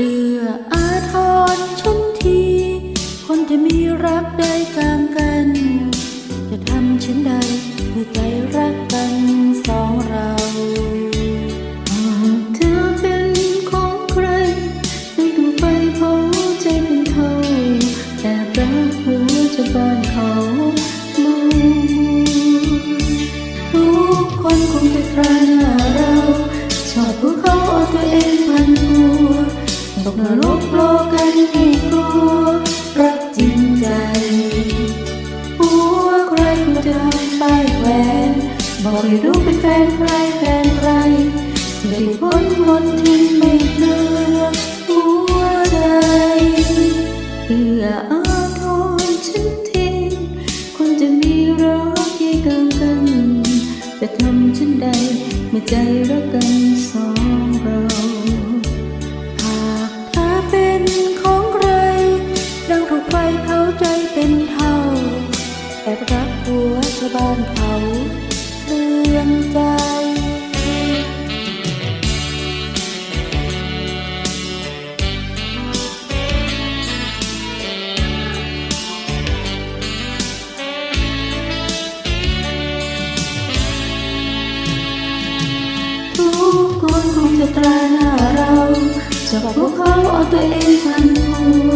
เอื้ออาทรฉันที คนจะมีรักได้กลางกัน จะทำฉันใดเมื่อใจรักกันสองเราหากเธอเป็นของใครต้องถูกไฟเผาใจเป็นเท่าแอบรักหัวจะบานเขามัวทุกคนคงจะตราหน้า นรกโลกันให้กลัวรักจริงใจ หัวใครมาทำป้ายแขวนบอกให้รู้เป็นแฟนใครแฟนใครจะได้พ้นมนทินไม่เลือกหัวใจเอื้ออาทรฉันทีคนจะมีรักใยเกินกันจะทำฉันใดเมื่อใจรักกันสอง อบรักหัวชาวบ้านเขาเลื่อนใจทุกคนคงจะตราหน้าเราจะบอกพวกเขาเอาตัวเองพันหัว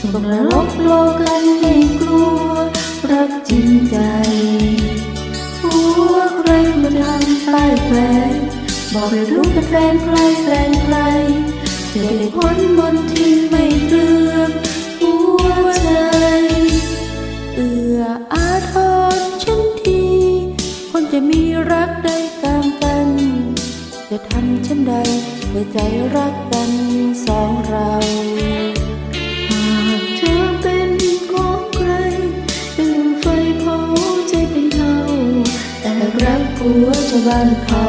ตกนรกโลกกันไม่กลัว แวนบอกให้รู้เป็นแฟนใครแฟนใครจะได้พ้นมนทินไม่เลือกหัวใจ เอื้ออาทรฉันที คนจะมีรักได้กลางกัน จะทำฉันใดเพื่อใจรักกันสองเรา วชาวบ้านเขา